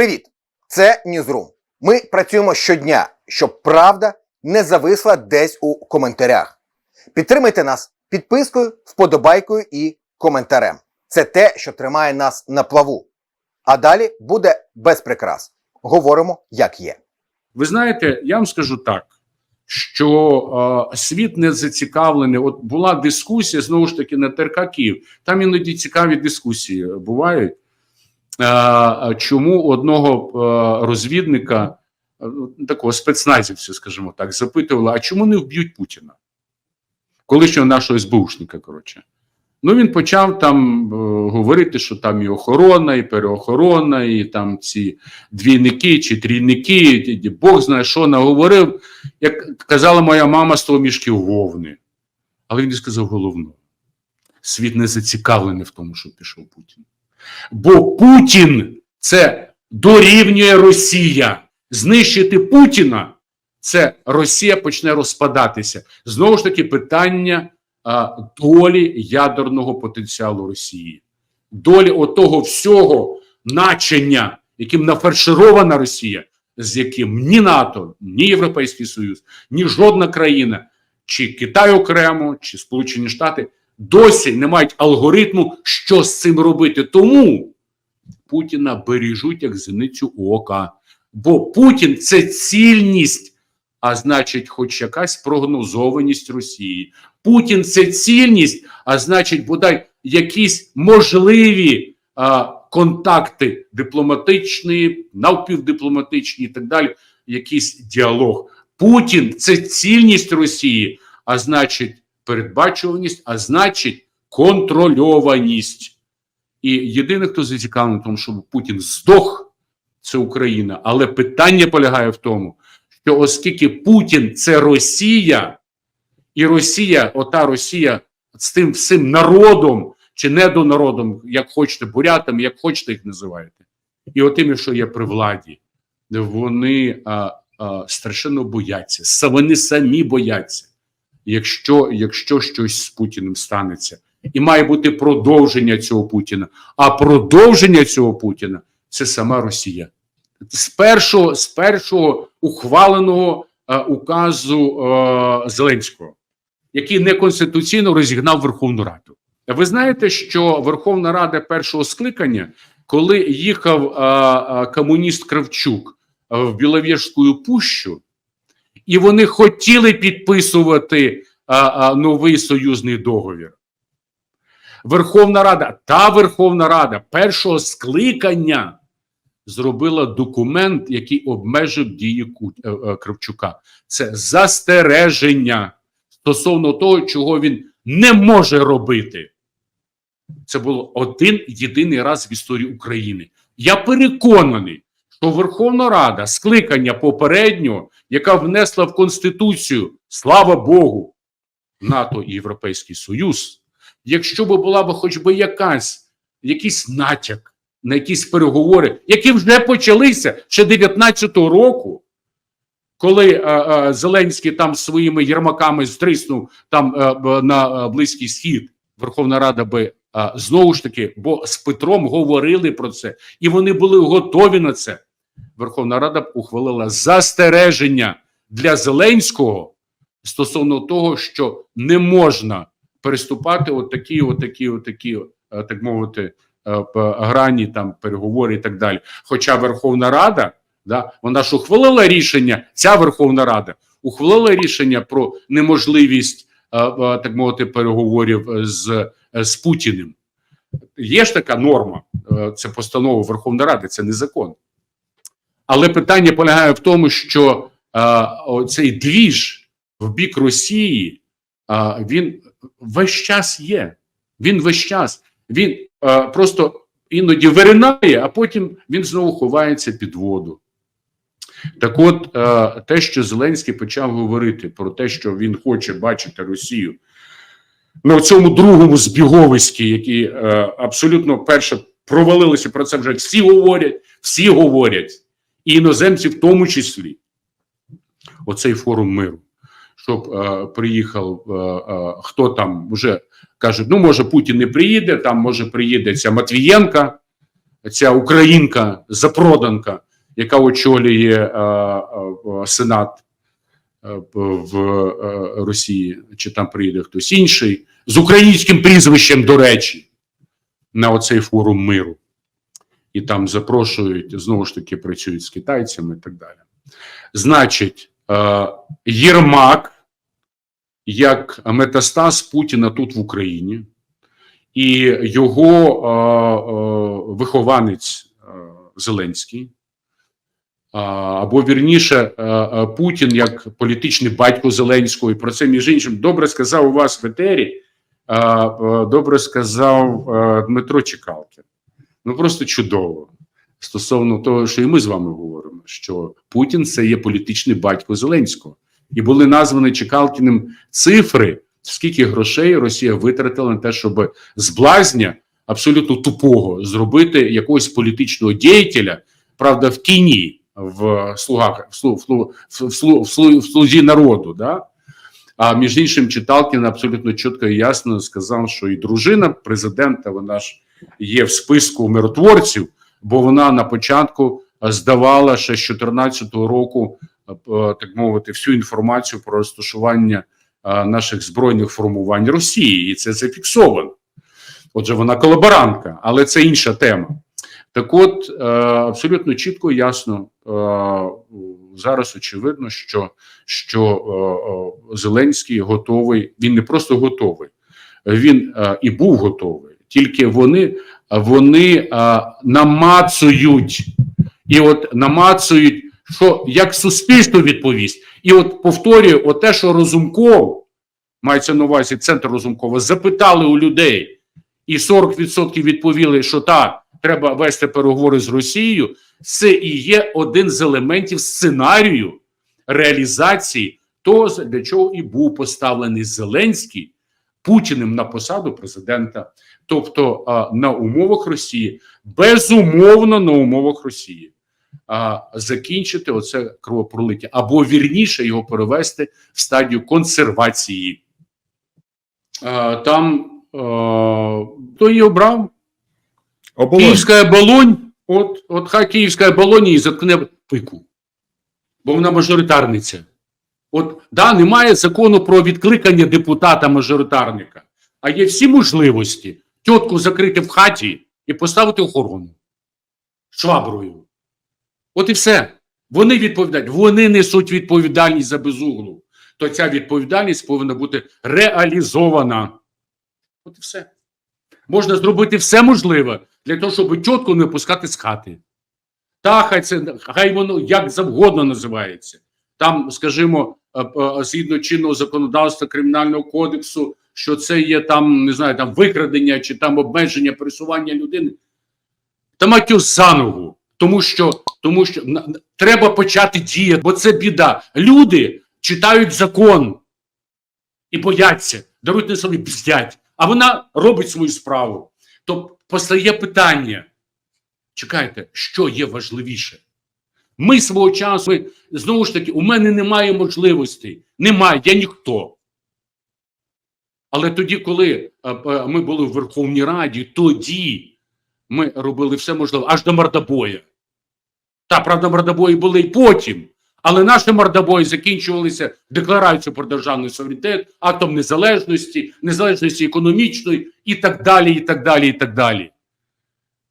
Привіт! Це Ньюзрум. Ми працюємо щодня, щоб правда не зависла десь у коментарях. Підтримайте нас підпискою, вподобайкою і коментарем. Це те, що тримає нас на плаву. А далі буде без прикрас. Говоримо, як є. Ви знаєте, я вам скажу так, що е, світ не зацікавлений. От була дискусія знову ж таки на ТРК Київ. Там іноді цікаві дискусії бувають. Чому одного е, розвідника, е, такого спецназівця, скажімо так, запитували: а чому не вб'ють Путіна? Колишнього нашого СБУшника, коротше. Ну, він почав там е, говорити, що там і охорона, і переохорона, і там ці двійники чи трійники, Бог знає, що наговорив. Як казала моя мама, з того мішків вовни. Але він сказав головного. Світ не зацікавлений в тому, що пішов Путін. Бо Путін це дорівнює Росія. Знищити Путіна це Росія почне розпадатися. Знову ж таки, питання а, долі ядерного потенціалу Росії, долі отого всього начення, яким нафарширована Росія, з яким ні НАТО, ні Європейський Союз, ні жодна країна, чи Китай окремо, чи Сполучені Штати досі не мають алгоритму, що з цим робити. Тому Путіна бережуть як зеницю ока. Бо Путін це цільність, а значить, хоч якась прогнозованість Росії. Путін це цільність, а значить, бодай якісь можливі а, контакти дипломатичні, навпівдипломатичні і так далі, якийсь діалог. Путін це цільність Росії, а значить, передбачуваність, а значить, контрольованість. І єдине, хто зацікавлений в тому, щоб Путін здох, це Україна. Але питання полягає в тому, що оскільки Путін це Росія, і Росія, ота Росія з тим всім народом чи недонародом, як хочете, бурятами, як хочете їх називаєте, і отими, що є при владі, вони а, а, страшенно бояться. Вони самі бояться, якщо, якщо щось з Путіним станеться. І має бути продовження цього Путіна. А продовження цього Путіна це сама Росія. З першого, з першого ухваленого е, указу е, Зеленського, який неконституційно розігнав Верховну Раду. Ви знаєте, що Верховна Рада першого скликання, коли їхав е, е, комуніст Кравчук в Біловєжську пущу, і вони хотіли підписувати е, е, новий союзний договір. Верховна Рада, та Верховна Рада першого скликання зробила документ, який обмежив дії е, е, Кравчука. Це застереження стосовно того, чого він не може робити. Це було один єдиний раз в історії України. Я переконаний, що Верховна Рада скликання попереднього, яка внесла в Конституцію, слава Богу, НАТО і Європейський Союз, якщо б була б хоч би якась, якийсь натяк на якісь переговори, які вже почалися ще 19-го року, коли е, е, Зеленський там своїми єрмаками стриснув там е, на Близький Схід, Верховна Рада би е, знову ж таки, бо з Петром говорили про це, і вони були готові на це. Верховна Рада ухвалила застереження для Зеленського стосовно того, що не можна переступати от такі, от такі, от такі, е, так мовити, е, грані там переговори і так далі. Хоча Верховна Рада, да, вона ж ухвалила рішення, ця Верховна Рада ухвалила рішення про неможливість е, так мовити переговорів з, з Путіним. Є ж така норма, це постанова Верховної Ради, це не закон. Але питання полягає в тому, що е, цей двіж в бік Росії е, він весь час є. Він весь час. Він е, просто іноді виринає, а потім він знову ховається під воду. Так от, е, те, що Зеленський почав говорити про те, що він хоче бачити Росію на цьому другому збіговиські, які е, абсолютно перше провалилися про це вже всі говорять, всі говорять, і іноземці в тому числі. Оцей форум миру, щоб е, приїхав е, е, хто там вже кажуть, ну може Путін не приїде, там може приїде ця Матвієнка, ця українка, запроданка, яка очолює е, е, Сенат е, в е, Росії, чи там приїде хтось інший, з українським прізвищем, до речі, на оцей форум миру. І там запрошують, знову ж таки, працюють з китайцями і так далі. Значить, е, Єрмак як метастаз Путіна тут в Україні, і його е, е, вихованець Зеленський, або вірніше, Путін як політичний батько Зеленського, і про це між іншим добре сказав у вас в етері, добре сказав Дмитро Чекалкін. Ну просто чудово. Стосовно того, що і ми з вами говоримо, що Путін це є політичний батько Зеленського, і були названі Чекалкіним цифри, скільки грошей Росія витратила на те, щоб з блазня абсолютно тупого зробити якогось політичного діятеля, правда, в тіні в слугах в, слу, в, слу, в, слу, в, слу, в слузі народу. Да? А між іншим, Читалкін абсолютно чітко і ясно сказав, що і дружина президента, вона ж є в списку миротворців, бо вона на початку здавала ще з 2014 року, е, е, так мовити, всю інформацію про розташування е, наших збройних формувань Росії, і це зафіксовано. Отже, вона колаборантка, але це інша тема. Так от, абсолютно чітко і ясно зараз очевидно, що, що Зеленський готовий, він не просто готовий, він і був готовий. Тільки вони, вони е, намацують, і от намацують, що як суспільство відповість. І от повторюю, от те, що Розумков, мається на увазі центр Розумкова, запитали у людей, і 40% відповіли, що так, треба вести переговори з Росією. Це і є один з елементів сценарію реалізації того, для чого і був поставлений Зеленський Путіним на посаду президента, тобто а, на умовах Росії, безумовно на умовах Росії, а, закінчити оце кровопролиття, або вірніше його перевести в стадію консервації. А, там а, хто її обрав? Оболонь. Київська оболонь, от, от хай Київська оболонь і заткне пику, бо вона мажоритарниця. От да, немає закону про відкликання депутата-мажоритарника, а є всі можливості тітку закрити в хаті і поставити охорону шваброю. От і все. Вони відповідають, вони несуть відповідальність за безуглу. То ця відповідальність повинна бути реалізована. От і все. Можна зробити все можливе для того, щоб тітку не пускати з хати. Та хай це хай воно як завгодно називається. Там, скажімо, згідно чинного законодавства кримінального кодексу, що це є там, не знаю, там викрадення чи там обмеження пересування людини. Та матю за ногу. Тому що, тому що треба почати діяти, бо це біда. Люди читають закон і бояться, дарують на собі бздять, а вона робить свою справу. То постає питання: чекайте, що є важливіше? Ми свого часу, ми, знову ж таки, у мене немає можливостей. Немає, я ніхто. Але тоді, коли е, е, ми були в Верховній Раді, тоді ми робили все можливе, аж до мордобоя. Та, правда, мордобої були і потім. Але наші мордобої закінчувалися декларацією про державний суверенітет, актом незалежності, незалежності економічної і так далі, і так далі, і так далі.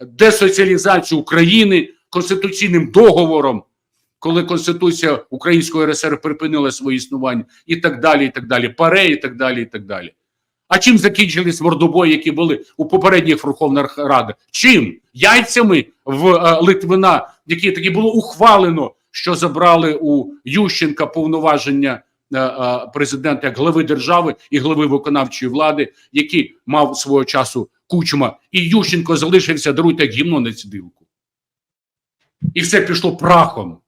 Десоціалізацію України конституційним договором, коли Конституція Української РСР припинила своє існування, і так далі, і так далі, паре, і так далі, і так далі. А чим закінчились мордобої, які були у попередніх Верховних Радах? Чим? Яйцями в е, Литвина, які таки було ухвалено, що забрали у Ющенка повноваження е, е, президента як глави держави і глави виконавчої влади, які мав свого часу кучма, і Ющенко залишився даруйте як гімно на цідилку. І все пішло прахом.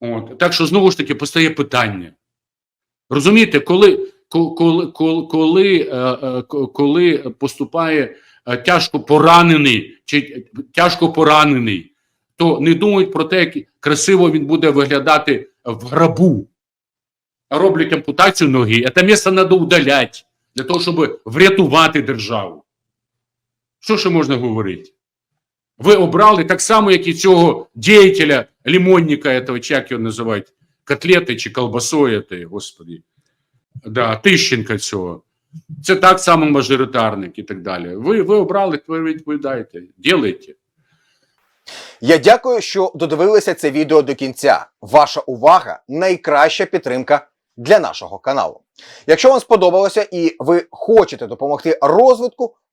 От. Так що знову ж таки постає питання. Розумієте, коли, коли, коли, е, е, коли поступає е, тяжко поранений чи тяжко поранений, то не думають про те, як красиво він буде виглядати в грабу. Роблять ампутацію ноги, а те місце треба удаляти для того, щоб врятувати державу. Що ще можна говорити? Ви обрали так само, як і цього діятеля, лімонника, этого, як його називають, котлети чи колбасою, господи. Да, Тищенка цього. Це так само мажоритарник і так далі. Ви, ви обрали, ви відповідаєте, ділайте. Я дякую, що додивилися це відео до кінця. Ваша увага найкраща підтримка для нашого каналу. Якщо вам сподобалося і ви хочете допомогти розвитку,